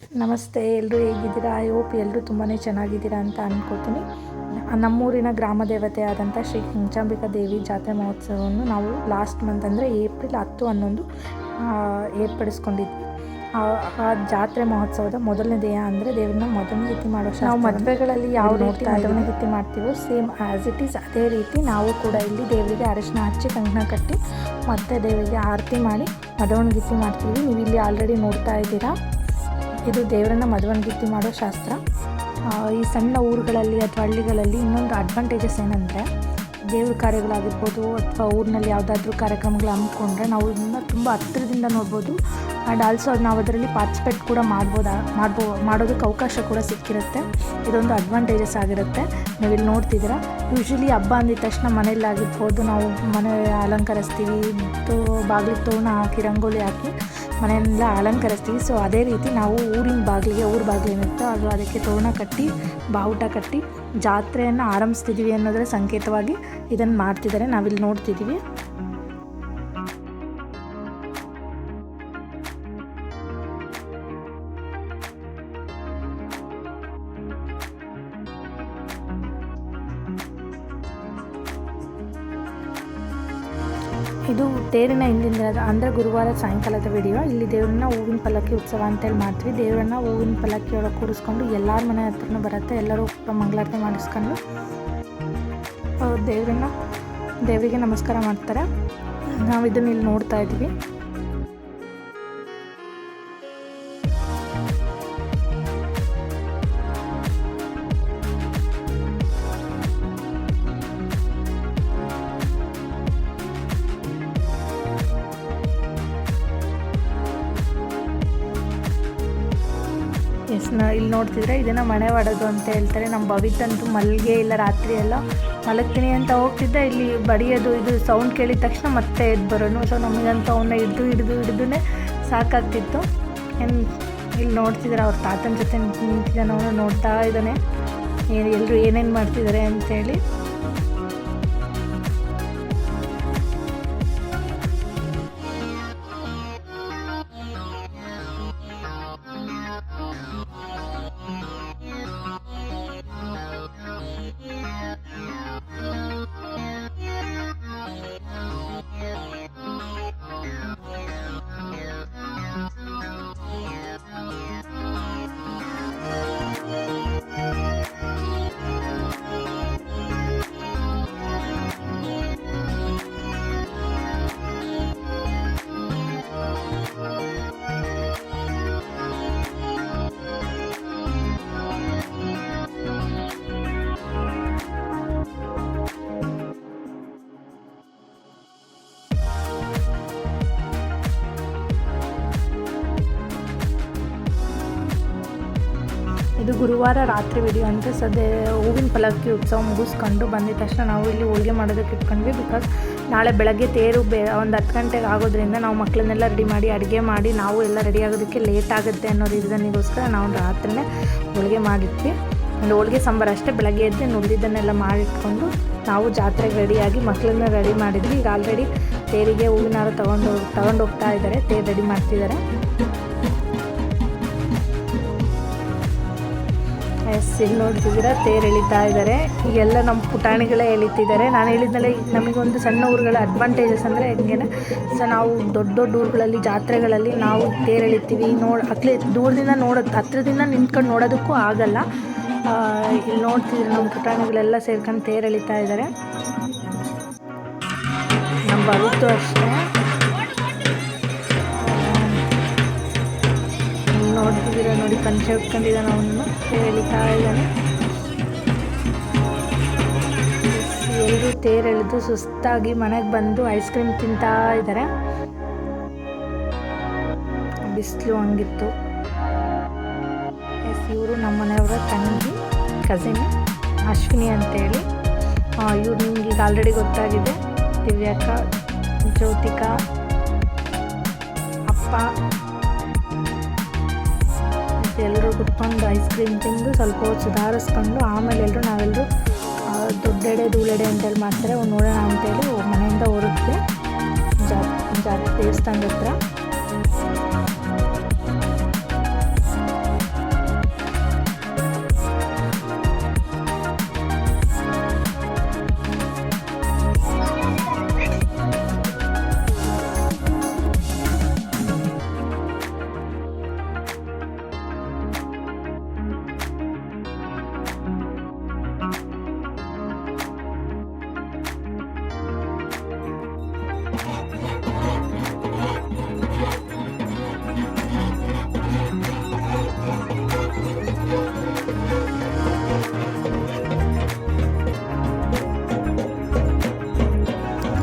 ನಮಸ್ತೆ ಎಲ್ಲರೂ ಹೇಗಿದ್ದೀರಾ? ಐ ಹೋಪ್ ಎಲ್ಲರೂ ತುಂಬಾ ಚೆನ್ನಾಗಿದ್ದೀರಾ ಅಂತ ಅಂದ್ಕೋತೀನಿ ನಮ್ಮೂರಿನ ಗ್ರಾಮ ದೇವತೆ ಆದಂಥ ಶ್ರೀ ಕಂಚಾಂಬಿಕಾ ದೇವಿ ಜಾತ್ರೆ ಮಹೋತ್ಸವವನ್ನು ನಾವು ಲಾಸ್ಟ್ ಮಂತ್ ಅಂದರೆ ಏಪ್ರಿಲ್ ಹತ್ತು ಹನ್ನೊಂದು ಏರ್ಪಡಿಸ್ಕೊಂಡಿದ್ವಿ. ಆ ಜಾತ್ರೆ ಮಹೋತ್ಸವದ ಮೊದಲನೇ ದೇಹ ಅಂದರೆ ದೇವ್ರನ್ನ ರೀತಿ ಮಾಡೋ ನಾವು ಮದುವೆಗಳಲ್ಲಿ ಯಾವ ರೀತಿ ಮೊದಲನೇತಿ ಮಾಡ್ತೀವೋ ಸೇಮ್ ಆ್ಯಸ್ ಇಟ್ ಈಸ್ ಅದೇ ರೀತಿ ನಾವು ಕೂಡ ಇಲ್ಲಿ ದೇವರಿಗೆ ಅರಶಿನ ಹಚ್ಚಿ ಕಂಕಣ ಕಟ್ಟಿ ಮತ್ತೆ ದೇವರಿಗೆ ಆರತಿ ಮಾಡಿ ಮದವಣಗಿತ್ತಿ ಮಾಡ್ತೀವಿ. ನೀವು ಇಲ್ಲಿ ಆಲ್ರೆಡಿ ನೋಡ್ತಾ ಇದ್ದೀರಾ. ಇದು ದೇವರನ್ನ ಮದುವಣಗಿತ್ತಿ ಮಾಡೋ ಶಾಸ್ತ್ರ. ಈ ಸಣ್ಣ ಊರುಗಳಲ್ಲಿ ಅಥವಾ ಹಳ್ಳಿಗಳಲ್ಲಿ ಇನ್ನೊಂದು ಅಡ್ವಾಂಟೇಜಸ್ ಏನಂದರೆ, ದೇವ್ರ ಕಾರ್ಯಗಳಾಗಿರ್ಬೋದು ಅಥವಾ ಊರಿನಲ್ಲಿ ಯಾವುದಾದ್ರೂ ಕಾರ್ಯಕ್ರಮಗಳು ಹಮ್ಮಿಕೊಂಡ್ರೆ ನಾವು ಇದನ್ನ ತುಂಬ ಹತ್ತಿರದಿಂದ ನೋಡ್ಬೋದು. ಆ್ಯಂಡ್ ಆಲ್ಸೋ ನಾವು ಅದರಲ್ಲಿ ಪಾರ್ಟಿಸಿಪೇಟ್ ಕೂಡ ಮಾಡ್ಬೋದಾ, ಮಾಡ್ಬೋ, ಮಾಡೋದಕ್ಕೆ ಅವಕಾಶ ಕೂಡ ಸಿಕ್ಕಿರುತ್ತೆ. ಇದೊಂದು ಅಡ್ವಾಂಟೇಜಸ್ ಆಗಿರುತ್ತೆ. ನೀವು ಇಲ್ಲಿ ನೋಡ್ತಿದ್ದೀರಾ? ಯೂಶ್ವಲಿ ಹಬ್ಬ ಅಂದಿದ ತಕ್ಷಣ ಮನೆಯಲ್ಲಾಗಿರ್ಬೋದು ನಾವು ಮನೆ ಅಲಂಕರಿಸ್ತೀವಿ ಮತ್ತು ಬಾಗಿಲು ತೋರಣ ಹಾಕಿ, ರಂಗೋಲಿ ಹಾಕಿ. ಮನೆಯನ್ನೆಲ್ಲ ಅಲಂಕರಿಸ್ತೀವಿ. ಸೊ ಅದೇ ರೀತಿ ನಾವು ಊರಿನ ಬಾಗಿಲಿಗೆ, ಊರ ಬಾಗಿಲು ಏನಿರುತ್ತೋ ಅದು ಅದಕ್ಕೆ ತೋರಣ ಕಟ್ಟಿ, ಬಾವುಟ ಕಟ್ಟಿ ಜಾತ್ರೆಯನ್ನು ಆರಂಭಿಸ್ತಿದ್ದೀವಿ ಅನ್ನೋದರ ಸಂಕೇತವಾಗಿ ಇದನ್ನು ಮಾಡ್ತಿದ್ದಾರೆ. ನಾವಿಲ್ಲಿ ನೋಡ್ತಿದ್ದೀವಿ ಇದು ತೇರಿನ ಹಿಂದಿನ ದಿನದ ಅಂದರೆ ಗುರುವಾರ ಸಾಯಂಕಾಲದ ವಿಡಿಯೋ ಇಲ್ಲಿ ದೇವ್ರನ್ನ ಹೂವಿನ ಪಲ್ಲಕ್ಕಿ ಉತ್ಸವ ಅಂತೇಳಿ ಮಾಡ್ತೀವಿ. ದೇವ್ರನ್ನ ಹೂವಿನ ಪಲ್ಲಕ್ಕಿ ಒಳಗೆ ಕೂರಿಸ್ಕೊಂಡು ಎಲ್ಲರ ಮನೆ ಹತ್ರನೂ ಬರುತ್ತೆ. ಎಲ್ಲರೂ ಮಂಗಳಾರತಿ ಮಾಡಿಸ್ಕೊಂಡು ದೇವ್ರನ್ನ ದೇವರಿಗೆ ನಮಸ್ಕಾರ ಮಾಡ್ತಾರೆ. ನಾವು ಇದನ್ನು ಇಲ್ಲಿ ನೋಡ್ತಾ ಇದ್ದೀವಿ. ಎಸ್ ನಾ ಇಲ್ಲಿ ನೋಡ್ತಿದ್ರೆ ಇದನ್ನು ಒಡೆದು ಅಂತ ಹೇಳ್ತಾರೆ. ನಮ್ಮ ಭವಿತಂತೂ ಮಲ್ಗೆ ಇಲ್ಲ ರಾತ್ರಿ ಎಲ್ಲ. ಮಲಗ್ತೀನಿ ಅಂತ ಹೋಗ್ತಿದ್ದೆ. ಇಲ್ಲಿ ಬಡಿಯೋದು ಇದು ಸೌಂಡ್ ಕೇಳಿದ ತಕ್ಷಣ ಮತ್ತೆ ಎದ್ದು ಬರೋನು. ಸೊ ನಮಗಂತೂ ಅವನ್ನ ಹಿಡ್ದು, ಹಿಡಿದು ಹಿಡಿದೇ ಸಾಕಾಗ್ತಿತ್ತು. ಏನು ಇಲ್ಲಿ ನೋಡ್ತಿದ್ದಾರೆ ಅವ್ರ ತಾತನ ಜೊತೆ ನಿಂತಿದ್ದಾನೆ, ಅವನು ನೋಡ್ತಾ ಇದ್ದಾನೆ. ಏನು ಎಲ್ಲರೂ ಏನೇನು ಮಾಡ್ತಿದ್ದಾರೆ ಅಂತೇಳಿ ಇದು ಗುರುವಾರ ರಾತ್ರಿ ವಿಡಿಯೋ ಅಂತ ಸದ್ಯ ಹೂವಿನ ಪಲ್ಲಕ್ಕಿ ಉತ್ಸವ ಮುಗಿಸ್ಕೊಂಡು ಬಂದಿದ ತಕ್ಷಣ ನಾವು ಇಲ್ಲಿ ಹೋಳಿಗೆ ಮಾಡೋದಕ್ಕೆ ಇಟ್ಕೊಂಡ್ವಿ ಬಿಕಾಸ್ ನಾಳೆ ಬೆಳಗ್ಗೆ ತೇರು ಬೇ ಒಂದು ಹತ್ತು ಗಂಟೆಗೆ ಆಗೋದ್ರಿಂದ ನಾವು ಮಕ್ಕಳನ್ನೆಲ್ಲ ರೆಡಿ ಮಾಡಿ, ಅಡುಗೆ ಮಾಡಿ, ನಾವು ಎಲ್ಲ ರೆಡಿ ಆಗೋದಕ್ಕೆ ಲೇಟ್ ಆಗುತ್ತೆ ಅನ್ನೋ ರೀಸನ್ನಿಗೋಸ್ಕರ ನಾವು ರಾತ್ರಿನೇ ಹೋಳಿಗೆ ಮಾಡಿದ್ವಿ. ಒಂದು ಹೋಳಿಗೆ ಸಾಂಬಾರು ಅಷ್ಟೇ, ಬೆಳಗ್ಗೆ ಎದ್ದು ನುಡಿದನ್ನೆಲ್ಲ ಮಾಡಿಟ್ಕೊಂಡು ನಾವು ಜಾತ್ರೆಗೆ ರೆಡಿಯಾಗಿ ಮಕ್ಕಳನ್ನ ರೆಡಿ ಮಾಡಿದ್ವಿ. ಈಗ ಆಲ್ರೆಡಿ ತೇರಿಗೆ ಹೂವಿನಾರು ತಗೊಂಡು ಹೋಗ್ತಾ ಇದ್ದಾರೆ, ತೇರು ರೆಡಿ ಮಾಡ್ತಿದ್ದಾರೆ. ಎಸ್ ಇಲ್ಲಿ ನೋಡ್ತಿದ್ದೀರಾ? ತೇರು ಎಳಿತಾ ಇದ್ದಾರೆ. ಈಗೆಲ್ಲ ನಮ್ಮ ಪುಟಾಣಿಗಳೇ ಎಳಿತಿದ್ದಾರೆ. ನಾನು ಹೇಳಿದ್ಮೇಲೆ ನಮಗೊಂದು ಸಣ್ಣ ಊರುಗಳ ಅಡ್ವಾಂಟೇಜಸ್ ಅಂದರೆ ಹೆಂಗೇನೆ? ಸೊ ನಾವು ದೊಡ್ಡ ದೊಡ್ಡ ಊರುಗಳಲ್ಲಿ, ಜಾತ್ರೆಗಳಲ್ಲಿ ನಾವು ತೇರು ಎಳಿತೀವಿ. ನೋಡಿ ಅಟ್ಲಿ ದೂರದಿಂದ ನೋಡೋದು, ಹತ್ರದಿಂದ ನಿಂತ್ಕೊಂಡು ನೋಡೋದಕ್ಕೂ ಆಗಲ್ಲ. ಇಲ್ಲಿ ನೋಡ್ತಿದ್ರೆ ನಮ್ಮ ಪುಟಾಣಿಗಳೆಲ್ಲ ಸೇರ್ಕೊಂಡು ತೇರು ಎಳಿತಾ ಇದ್ದಾರೆ. ನಮ್ಮ ಬರುತ್ತೋ ಅಷ್ಟೇ. ನೋಡ್ತಿದ್ದೀರಾ ನೋಡಿ ಪಂಚೆ ಉಟ್ಕೊಂಡಿದ್ದಾನೆ ಅವನನ್ನು. ಎಳಿತಾ ಇದ್ದಾನೆ ಎಲ್ಲರೂ ತೇರೆಳೆದು ಸುಸ್ತಾಗಿ ಮನೆಗೆ ಬಂದು ಐಸ್ ಕ್ರೀಮ್ ತಿಂತಾ ಇದ್ದಾರೆ ಬಿಸಿಲು ಹಂಗಿತ್ತು. ಎಸ್, ಇವರು ನಮ್ಮ ಮನೆಯವರ ತಂಗಿ ಕಸಿನ್ ಅಶ್ವಿನಿ ಅಂತೇಳಿ. ಇವ್ರು ನಿಮ್ಗೆ ಈಗ ಆಲ್ರೆಡಿ ಗೊತ್ತಾಗಿದೆ. ದಿವ್ಯಾಕ ಜ್ಯೋತಿಕಾ, ಅಪ್ಪ. ಕುತ್ಕೊಂಡು ಐಸ್ ಕ್ರೀಮ್ ತಿಂದು ಸ್ವಲ್ಪ ಹೊತ್ತು ಸುಧಾರಿಸ್ಕೊಂಡು ಆಮೇಲೆ ಎಲ್ಲರೂ ನಾವೆಲ್ಲರೂ ದೊಡ್ಡೆಡೆ ಧೂಳೆಡೆ ಅಂತೇಳಿ ಮಾಡ್ತಾರೆ. ಅವ್ನು ನೋಡೋಣ ಅಂತೇಳಿ ಮನೆಯಿಂದ ಹೊರಟ್ವಿ. ಜಾ ಜಾತ್ರೆ ದೇವಸ್ಥಾನದ ಹತ್ರ.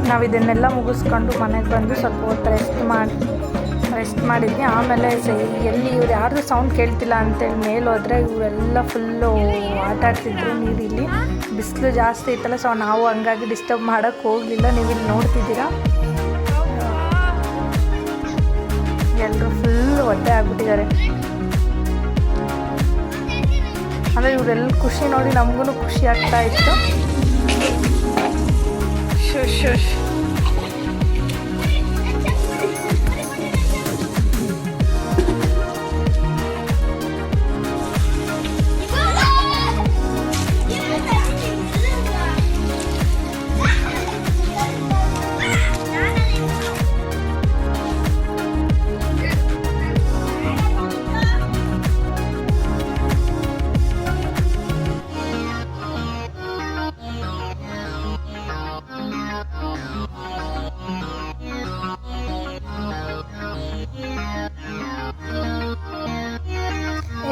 ನಾವು ಇದನ್ನೆಲ್ಲ ಮುಗಿಸ್ಕೊಂಡು ಮನೆಗೆ ಬಂದು ಸ್ವಲ್ಪ ಹೊತ್ತು ರೆಸ್ಟ್ ಮಾಡಿ ರೆಸ್ಟ್ ಮಾಡಿದ್ವಿ. ಆಮೇಲೆ ಎಲ್ಲಿ ಇವ್ರು ಯಾರ್ದು ಸೌಂಡ್ ಕೇಳ್ತಿಲ್ಲ ಅಂತೇಳಿ ಮೇಲೆ ಹೋದ್ರೆ ಇವರೆಲ್ಲ ಫುಲ್ಲು ಆಟ ಆಡ್ತಿದ್ರು. ನೀರಿಲ್ಲಿ ಬಿಸಿಲು ಜಾಸ್ತಿ ಇತ್ತಲ್ಲ ಸೊ ನಾವು ಹಂಗಾಗಿ ಡಿಸ್ಟರ್ಬ್ ಮಾಡೋಕ್ಕೆ ಹೋಗಲಿಲ್ಲ. ನೀವು ಇಲ್ಲಿ ನೋಡ್ತಿದ್ದೀರಾ? ಎಲ್ಲರೂ ಫುಲ್ ಒದ್ದೆ ಆಗ್ಬಿಟ್ಟಿದ್ದಾರೆ. ಅಂದರೆ ಇವರೆಲ್ಲ ಖುಷಿ ನೋಡಿ ನಮಗೂ ಖುಷಿ ಆಗ್ತಾ ಇತ್ತು. hoş hoş.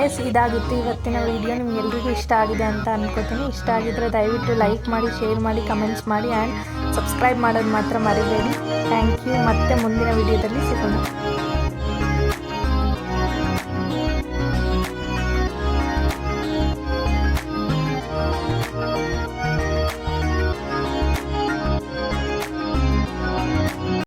ಎಸ್ ಇದಾಗಿತ್ತು ಇವತ್ತಿನ ವಿಡಿಯೋ ನಿಮಗೆಲ್ರಿಗೂ ಇಷ್ಟ ಆಗಿದೆ ಅಂತ ಅನ್ಕೋತೀನಿ. ಇಷ್ಟ ಆಗಿದ್ರೆ ದಯವಿಟ್ಟು ಲೈಕ್ ಮಾಡಿ ಶೇರ್ ಮಾಡಿ ಕಮೆಂಟ್ಸ್ ಮಾಡಿ ಆ್ಯಂಡ್ ಸಬ್ಸ್ಕ್ರೈಬ್ ಮಾಡೋದು ಮಾತ್ರ ಮರಿಬೇಡಿ. ಥ್ಯಾಂಕ್ ಯು ಮತ್ತೆ ಮುಂದಿನ ವಿಡಿಯೋದಲ್ಲಿ ಸಿಗೋಣ.